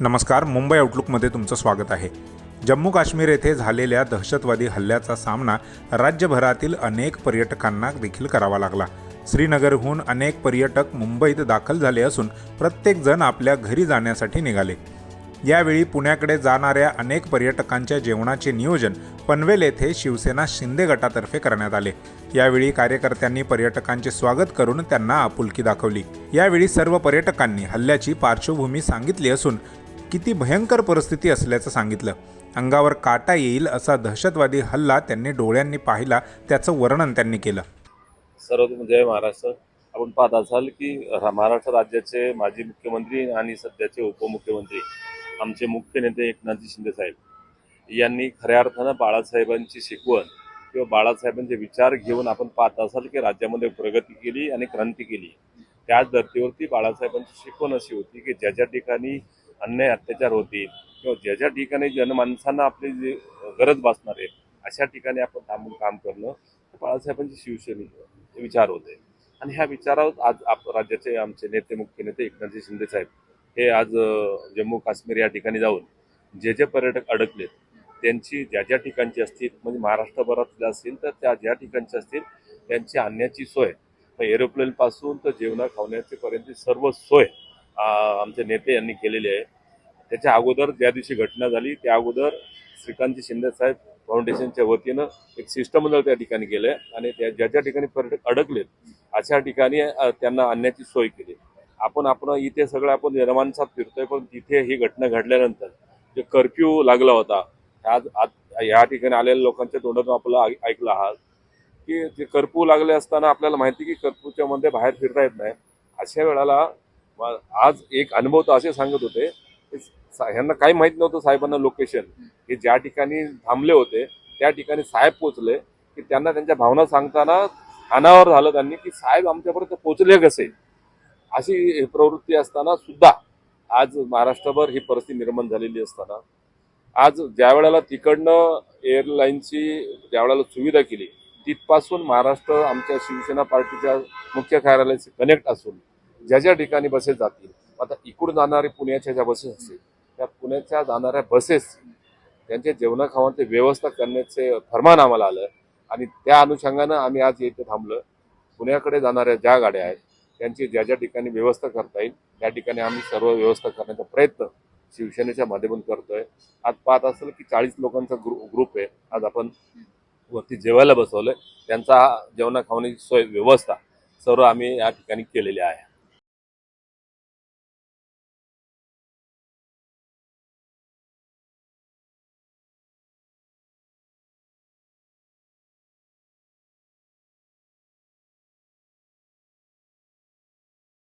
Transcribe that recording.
नमस्कार मुंबई आउटलुकमध्ये तुमचं स्वागत आहे. जम्मू काश्मीर येथे झालेल्या दहशतवादी हल्ल्याचा सामना राज्यभरातील अनेक पर्यटकांना देखील करावा लागला. श्रीनगरहून अनेक पर्यटक मुंबईत दाखल झाले असून प्रत्येकजण आपल्या घरी जाण्यासाठी निघाले. यावेळी पुण्याकडे जाणाऱ्या अनेक पर्यटकांच्या जेवणाचे नियोजन पनवेल येथे शिवसेना शिंदे गटातर्फे करण्यात आले. यावेळी कार्यकर्त्यांनी पर्यटकांचे स्वागत करून त्यांना आपुलकी दाखवली. यावेळी सर्व पर्यटकांनी हल्ल्याची पार्श्वभूमी सांगितली असून किती भयंकर परिस्थिती असल्याचं सांगितलं. अंगावर काटा येईल असा दहशतवादी हल्ला त्यांनी डोळ्यांनी पाहिला त्याचं वर्णन त्यांनी केलं. सर्व जय महाराष्ट्र. आपण पाहत असाल की महाराष्ट्र राज्याचे माजी मुख्यमंत्री आणि सध्याचे उपमुख्यमंत्री आमचे मुख्य नेते एकनाथजी शिंदे साहेब यांनी खऱ्या अर्थानं बाळासाहेबांची शिकवण किंवा बाळासाहेबांचे विचार घेऊन आपण पाहत असाल की राज्यामध्ये प्रगती केली आणि क्रांती केली. त्याच धर्तीवरती बाळासाहेबांची शिकवण अशी होती की ज्या ज्या ठिकाणी अन्याय अत्याचार होतील किंवा ज्या ज्या ठिकाणी जनमानसांना आपली जी गरज भासणार आहे अशा ठिकाणी आपण थांबून काम करणं बाळासाहेबांचे शिवसेने विचार होते. आणि ह्या विचारावर आज आप राज्याचे आमचे नेते मुख्य नेते एकनाथजी शिंदे साहेब हे आज जम्मू काश्मीर या ठिकाणी जाऊन जे जे पर्यटक अडकलेत त्यांची ज्या ज्या ठिकाणची असतील म्हणजे महाराष्ट्रभरातल्या असतील तर त्या ज्या ठिकाणची असतील त्यांची आणण्याची सोय एरोप्लेनपासून तर जेवणा खावण्याचेपर्यंत सर्व सोय आमचे नेते यांनी केलेले आहे. त्याच्या अगोदर ज्या दिवशी घटना झाली त्या अगोदर श्रीकांतजी शिंदे साहेब फाउंडेशनच्या वतीनं एक शिष्टमंडळ त्या ठिकाणी गेलंय आणि त्या ज्या ज्या ठिकाणी पर्यटक अडकलेत अशा ठिकाणी त्यांना आणण्याची सोय केली. आपण आपण इथे सगळं आपण जनमानसात फिरतोय पण तिथे ही घटना घडल्यानंतर जे कर्फ्यू लागला होता आज आज ठिकाणी आलेल्या लोकांच्या तोंडातून आपलं ऐकलं आहात की जे कर्फ्यू लागले असताना आपल्याला माहिती की कर्फ्यूच्या मध्ये बाहेर फिरता येत नाही. अशा वेळेला आज एक अनुभव तर असे सांगत होते ह्यांना काही माहीत नव्हतं साहेबांना लोकेशन हे ज्या ठिकाणी थांबले होते त्या ठिकाणी साहेब पोचले की त्यांना त्यांच्या भावना सांगताना अनावर झालं त्यांनी की साहेब आमच्यापर्यंत पोचले कसे? अशी प्रवृत्ती असताना सुद्धा आज महाराष्ट्रभर ही परिस्थिती निर्माण झालेली असताना आज ज्या वेळेला तिकडनं एअरलाईनची ज्या वेळेला सुविधा केली तिथपासून महाराष्ट्र आमच्या शिवसेना पार्टीच्या मुख्य कार्यालयाशी कनेक्ट असून ज्या ज्या ठिकाणी बसेस जातील आता इकडून जाणारे पुण्याच्या ज्या बसेस असतील त्या पुण्याच्या जाणाऱ्या बसेस त्यांच्या जेवणा खावांची व्यवस्था करण्याचे फरमान आम्हाला आलं आणि त्या अनुषंगानं आम्ही आज येथे थांबलं. पुण्याकडे जाणाऱ्या ज्या गाड्या आहेत त्यांची ज्या ज्या ठिकाणी व्यवस्था करता येईल त्या ठिकाणी आम्ही सर्व व्यवस्था करण्याचा प्रयत्न शिवसेनेच्या माध्यमातून करतोय. आज पाहत असेल की चाळीस लोकांचा ग्रु ग्रुप आहे. आज आपण वरती जेवायला बसवलंय. त्यांचा जेवणा खावण्याची सोय व्यवस्था सर्व आम्ही या ठिकाणी केलेली आहे.